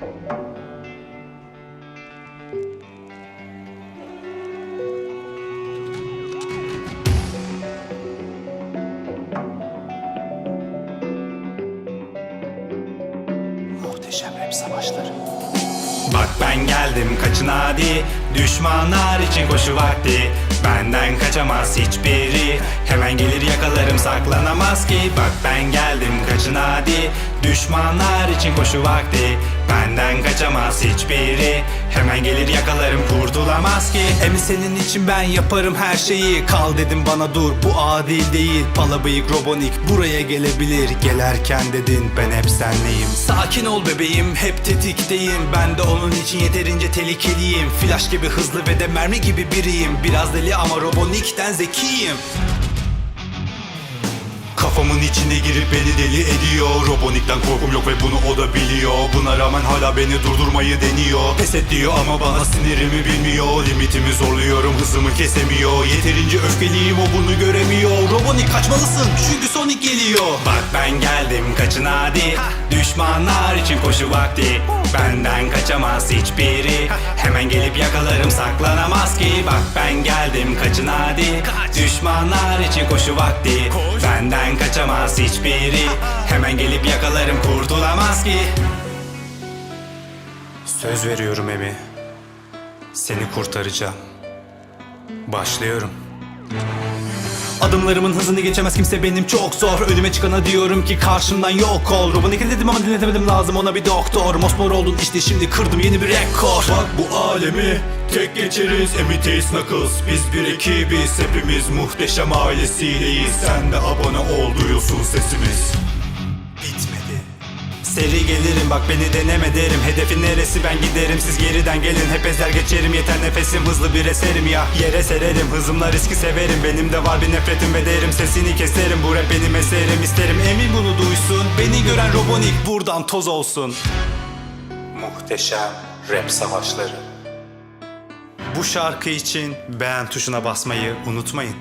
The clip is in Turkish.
Muhteşem rap. Bak ben geldim kaçın Düşmanlar için koşu vakti. Benden kaçamaz hiçbiri. Hemen gelir yakalarım saklanamaz ki. Bak ben geldim kaçın hadi? Düşmanlar için koşu vakti. Benden kaçamaz hiçbiri. Hemen gelir yakalarım kurtulamaz ki. Emi senin için ben yaparım her şeyi. Kal dedim bana dur bu adil değil. Pala bıyık robonik buraya gelebilir. Gelerken dedin ben hep senleyim. Sakin ol bebeğim hep tetikteyim. Ben de onun için yeterince tehlikeliyim. Flash gibi hızlı ve de mermi gibi biriyim. Biraz deli ama robonikten zekiyim Kafamın içinde girip beni deli ediyor. Robonikten korkum yok ve bunu o da biliyor. Buna rağmen hala beni durdurmayı deniyor. Pes et diyor ama bana sinirimi bilmiyor. Limitimi zorluyorum hızımı kesemiyor. Yeterince öfkeliyim o bunu göremiyor. Robonik kaçmalısın? Çünkü Sonic geliyor. Bak ben geldim kaçın hadi. Düşmanlar için koşu vakti. Benden kaçamaz hiçbiri. Hemen gelip yakalarım saklanamaz ki. Bak ben geldim kaçın hadi. Düşmanlar için koşu vakti. Benden kaçamaz hiçbiri. Hemen gelip yakalarım kurtulamaz ki. Söz veriyorum Emi. Seni kurtaracağım. Başlıyorum. Adımlarımın hızını geçemez kimse benim. Çok zor. Önüme çıkana diyorum ki karşımdan yok ol. Robonik'e dedim ama dinletemedim lazım. Ona bir doktor. Mosmor oldun işte şimdi kırdım yeni bir rekor. Bak bu alemi tek geçeriz Emiteyiz Knuckles. Biz bir ekibiz hepimiz muhteşem ailesiyleyiz. Sen de abone ol duyulsun sesimiz. Bitmedi. Seri gelirim bak beni deneme derim. Hedefin neresi ben giderim. Siz geriden gelin Hep ezer geçerim. Yeter nefesim hızlı bir eserim. Ya Yere sererim. Hızımla riski severim. Benim de var bir nefretim ve derim Sesini keserim bu rap benim eserim. İsterim Emin bunu duysun. Beni gören Robonik buradan toz olsun. Muhteşem rap savaşları Bu şarkı için beğen tuşuna basmayı unutmayın